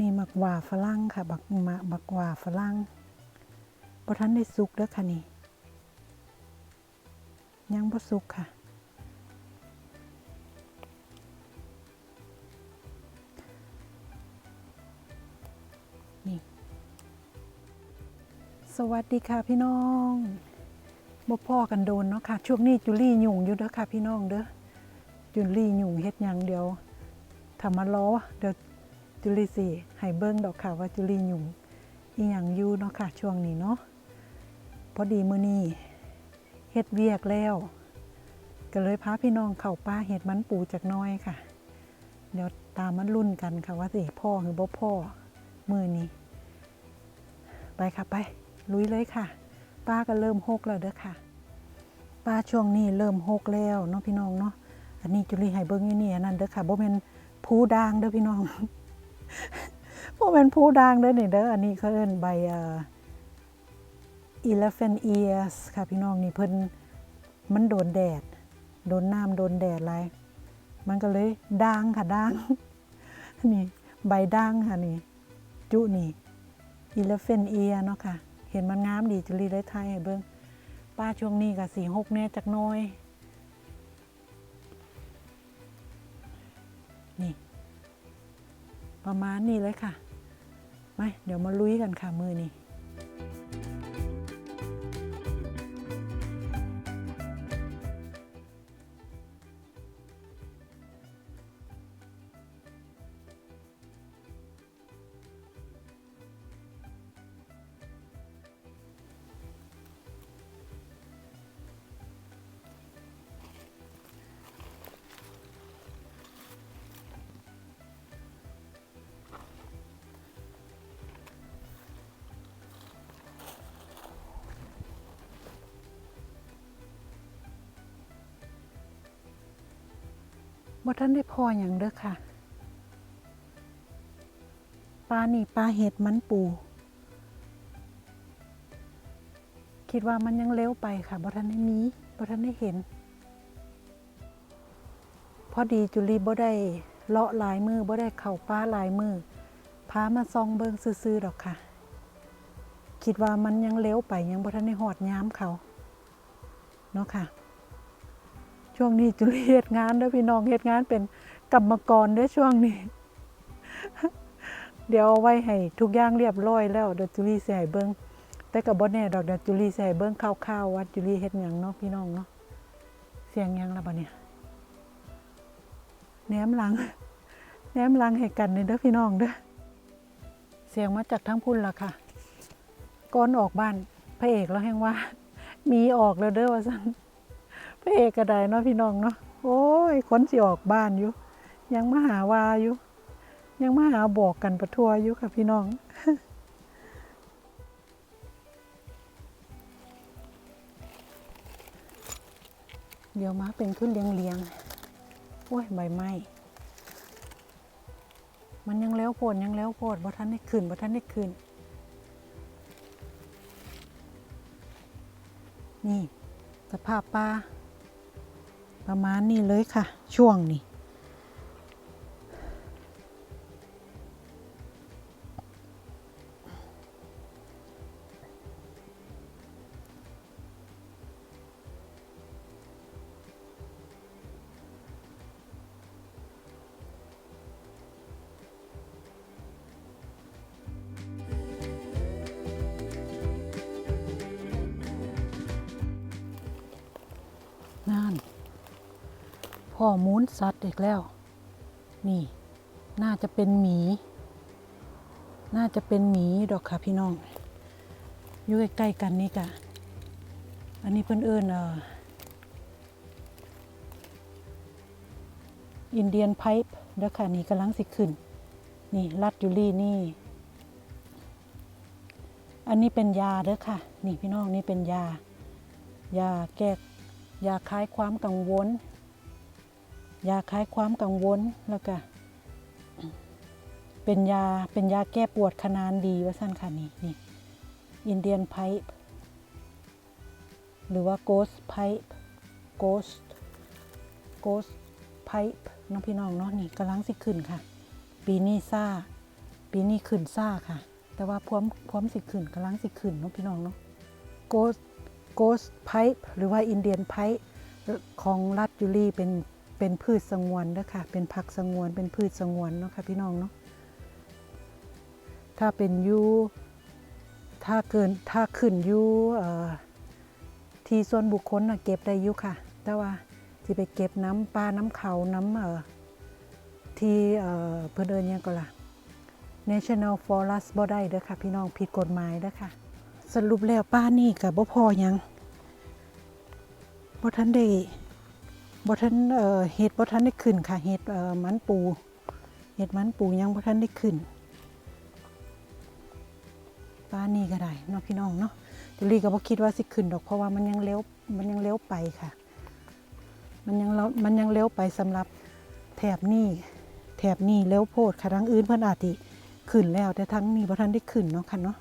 นี่มักว่าฝรั่งค่ะบักมาบักว่าฝรั่งบ่ทันได้สุกเด้อค่ะนี่ยังบ่สุกค่ะ นี่ สวัสดีค่ะพี่น้องบ่พ่อกันโดนเนาะค่ะ ช่วงนี้จุลี่ยุ่งอยู่เด้อค่ะพี่น้องเด้อจุลี่ยุ่งเฮ็ดหยังเดี๋ยวถ้ามาล้อเดี๋ยว จุลี่สิให้เบิ่งดอกค่ะว่าจุลียุ่งอีหยังอยู่เนาะค่ะช่วงนี้เนาะพอดีมื้อนี้เฮ็ดเวียกแล้ว ก็เลยพาพี่น้องเข้าป่าเฮ็ดมันปูจากน้อยค่ะ เดี๋ยวตามมันรุ่นกันค่ะว่าสิพ่อหรือบ่พ่อมือนี้ ไปค่ะไป ลุยเลยค่ะ ป้าก็เริ่มหกแล้วเด้อค่ะ ป้าช่วงนี้เริ่มหกแล้วเนาะพี่น้องเนาะอันนี้จุลีให้เบิ้งอยู่นี่อันนั่นเด้อค่ะบ่แม่นผู้ด่างเด้อพี่น้อง บ่แม่นผู้ด่างเด้อนี่เด้ออันนี้เขาเอิ้นใบเอ่อ elephant ears ค่ะพี่น้องนี่เพิ่นมันโดนแดด โดนน้ำโดนแดดหลายมันก็เลยด่างค่ะด่างนี่ใบด่างค่ะนี่ จุนี่ elephant ear เนาะค่ะ เห็นมันงามดีจุลีได้ไทยให้เบิ่งป้าช่วงนี้ก็สีหกแน่จักน้อย นี่ ประมาณนี้เลยค่ะไปเดี๋ยวมาลุยกันค่ะมือนี้ บ่ท่านได้พออย่างเด้อค่ะ ปลานี่ปลาเห็ดมันปู คิดว่ามันยังเลี้ยวไปค่ะบ่ท่านได้มีบ่ท่านได้เห็น พอดีจุลีบ่ได้เลาะลายมือบ่ได้เข้าป้าลายมือพามาซองเบิงซื่อๆดอกค่ะ คิดว่ามันยังเลี้ยวไปยังบ่ทันได้หอดย้ามเขา เนาะค่ะ ช่วงนี้จุลีเฮ็ดงานเด้อพี่น้องเฮ็ดงานเป็นกรรมกรเด้อช่วงนี้ เดี๋ยวเอาไว้ให้ทุกอย่างเรียบร้อยแล้วเดี๋ยวจุลีสิให้เบิ่งแต่ก็บ่แน่ดอกเดี๋ยวจุลีสิให้เบิ่งคร่าวๆว่าจุลีเฮ็ดหยังเนาะพี่น้องเนาะเสียงยังล่ะบัดเนี่ยแหนมหลังแหนมหลังให้กันเด้อพี่น้องเด้อเสียงมาจากทั้งพุ่นละค่ะก่อนออกบ้านพระเอกแล้วแฮงว่า มีออกแล้วเด้อว่าซั่น พระเอกก็ได้เนาะพี่น้องเนาะโอ้ยคนสิออกบ้านอยู่ ยังมาหาวาอยู่ ยังมาหาบอกกันประทัวอยู่ค่ะพี่น้องเดี๋ยวมาเป็นขึ้นเลียงเลียงๆโอ้ยใบไม้ มันยังแล้วโพดยังแล้วโพดบ่ทันได้ขึ้นบ่ทันได้ขึ้น นี่ สภาพปลา ประมาณนี้เลยค่ะ ช่วงนี้นั่น พ่อมูนสัตว์อีกแล้ว นี่ น่าจะเป็นหมี น่าจะเป็นหมีดอกค่ะพี่น้อง อยู่ใกล้ๆกันนี่กะอันนี้เพิ่นเอิญเอออินเดียนไพป์เด้อค่ะนี่กำลังสิขึ้น นี่รัดยูรี่นี่ อันนี้เป็นยาเด้อค่ะ นี่พี่น้องนี่เป็นยา ยาแก้ยาคลายความกังวล ยาคลายความกังวลแล้วก็เป็นยาเป็นยาแก้ปวดขนานดีว่าสั้นค่ะนี่นี่อินเดียนไพป์หรือว่าโกสไพป์โกสโกสไพป์น้องพี่น้องเนาะนี่กำลังสิขึ้นค่ะ ปีนี้ซ่า ปีนี้ขึ้นซ่าค่ะ แต่ว่าพร้อมพร้อมสิขึ้นกำลังสิขึ้นเนาะพี่น้องเนาะโกสโกสไพหรือว่าอินเดียนไพของรัฐยูรีเป็น เป็นพืชสงวนเด้ค่ะเป็นผักสงวน เป็นพืชสงวนเนาะค่ะพี่น้องเนาะ ถ้าเป็นยูถ้าเกิน ถ้าขึ้นยูที่ส่วนบุคคลนะเก็บได้ยุค่ะ แต่ว่าที่ไปเก็บน้ำปลา น้ำเขา น้ำที่เอ่อเพื่นเอินยังก็ล่ะ National Forest บ่ได้เด้อค่ะ พี่น้องผิดกฎหมายเด้อค่ะ สรุปแล้วป้านี่กับบ่พอยังบ่ทันได้ บทันเอ่อเฮ็ดบ่ทันได้ขึ้นค่ะเฮ็ดมันปูเฮ็ดมันปูยังบทันได้ขึ้นป้านี่ก็ได้เนาะพี่น้องเนาะจุลีก็บ่คิดว่าสิขึ้นดอกเพราะว่ามันยังเร็วมันยังเร็วไปค่ะ มันยังมันยังเร็วไปสำหรับแถบนี้แถบนี้เร็วโพดค่ะทั้งอื่นเพิ่นอาจิขึ้นแล้วแต่ทั้งนี้บ่ทันได้ขึ้นเนาะค่ะเนาะ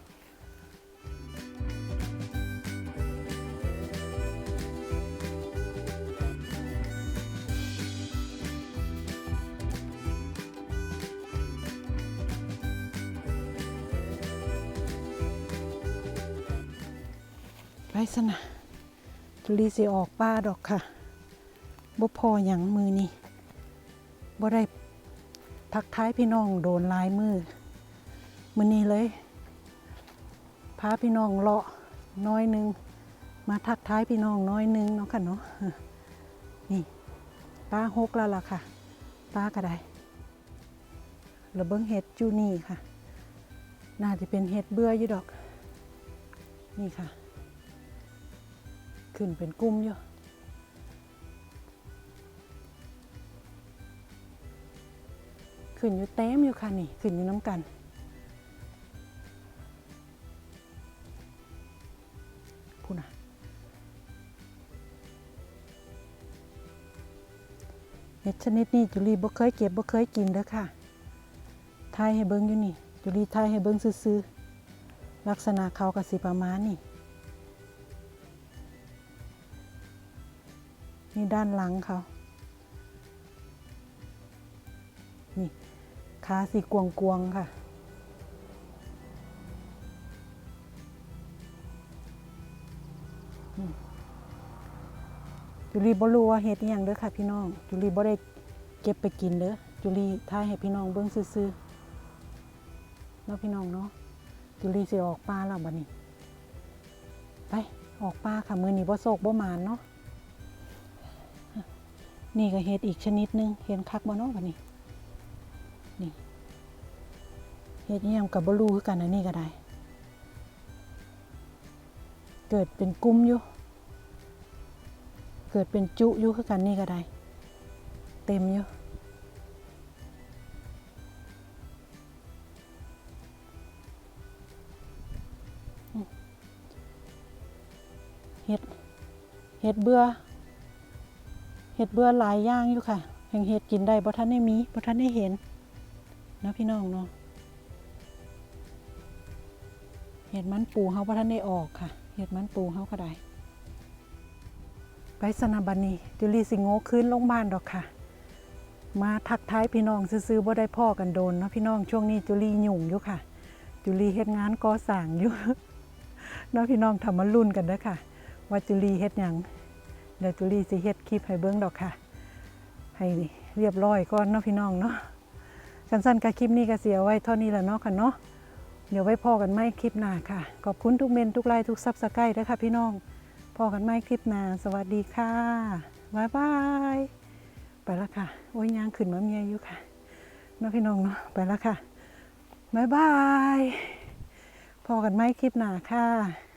สนะจุลีสิออกป้าดอกค่ะบ่พอหยังมือนี่บ่ได้ทักท้ายพี่น้องโดนลายมือมือนี้เลยพาพี่น้องเลาะน้อยนึง มาทักท้ายพี่น้องน้อยนึงเนาะค่ะเนาะนี่ป้าหกแล้วล่ะค่ะป้าก็ได้ระเบิงเห็ดจูนี่ค่ะ น่าจะเป็นเห็ดเบื่ออยู่ดอก นี่ค่ะ ขึ้นเป็นกลุ่มอยู่ขึ้นอยู่เต็มอยู่ค่ะนี่ขึ้นอยู่น้ำกัน พูดนะเห็ดชนิดนี้จุลีบ่เคยเก็บบ่เคยกินเด้อค่ะทายให้เบิ้งอยู่นี่ จุลีทายให้เบิ้งซื่อๆลักษณะเขากับสีประมาณนี่ นี่ด้านหลังเขานี่ขาสีกวงกวงค่ะ จุลีบ่รู้ว่าเฮ็ดอยังเด้อค่ะพี่น้อง จุลีบ่ได้เก็บไปกินเด้อ จุลีถ่ายให้พี่น้องเบิ่งซื่อๆเนาะพี่น้องเนาะ จุลีสิออกป่าแล้วบัดนี้ ไปออกป่าค่ะ มือนี้บ่โศกบ่มานเนาะ นี่ก็เห็ดอีกชนิดหนึงเห็นคักบ่เนาะบัดนี้นี่เห็ดนี่ยังกับบลูคือกันอันนี้ก็ได้ เกิดเป็นกลุ่มอยู่ เกิดเป็นจุอยู่คือกันนี่ก็ได้ เต็มอยู่เห็ดเห็ดเบื่อ ห็ดเบื่อหลายอย่างอยู่ค่ะแห่งเห็ดกินได้บ่ทันได้มีบ่ทันได้เห็นนะพี่น้องเนาะเห็ดมันปูเฮาบ่ทันได้ออกค่ะ เห็ดมันปูเฮาก็ได้ไปสนาบันนี้จุลีสิงโง่คืนลงบ้านดอกค่ะ มาทักทายพี่น้องซื้อๆบ่ได้พ่อกันโดนเนาะพี่น้องช่วงนี้จุลียุ่งอยู่ค่ะ จุลีเฮ็ดงานก่อสร้างอยู่เนาะพี่น้องทำมารุ่นกันเด้อค่ะ ว่าจุลีเฮ็ดหยัง เดี๋ยวจุลีสิเฮ็ดคลิปให้เบิ้งดอกค่ะ ให้เรียบร้อยก่อนเนาะพี่น้องเนาะสั้นๆกับคลิปนี้ก็เสียไว้เท่านี้แหละเนาะค่ะเนาะเดี๋ยวไว้พอกันไม่คลิปหน้าค่ะ ขอบคุณทุกเมนทุกไลค์ทุกซับสไครต์ด้วยค่ะพี่น้องพอกันไม่คลิปหน้าสวัสดีค่ะบ๊ายบายไปล้วค่ะโอ้ยยางขึ้นมาเมียอยู่ค่ะเนาะพี่น้องเนาะไปล้วค่ะบ๊ายบายพอกันไม่คลิปหน้าค่ะ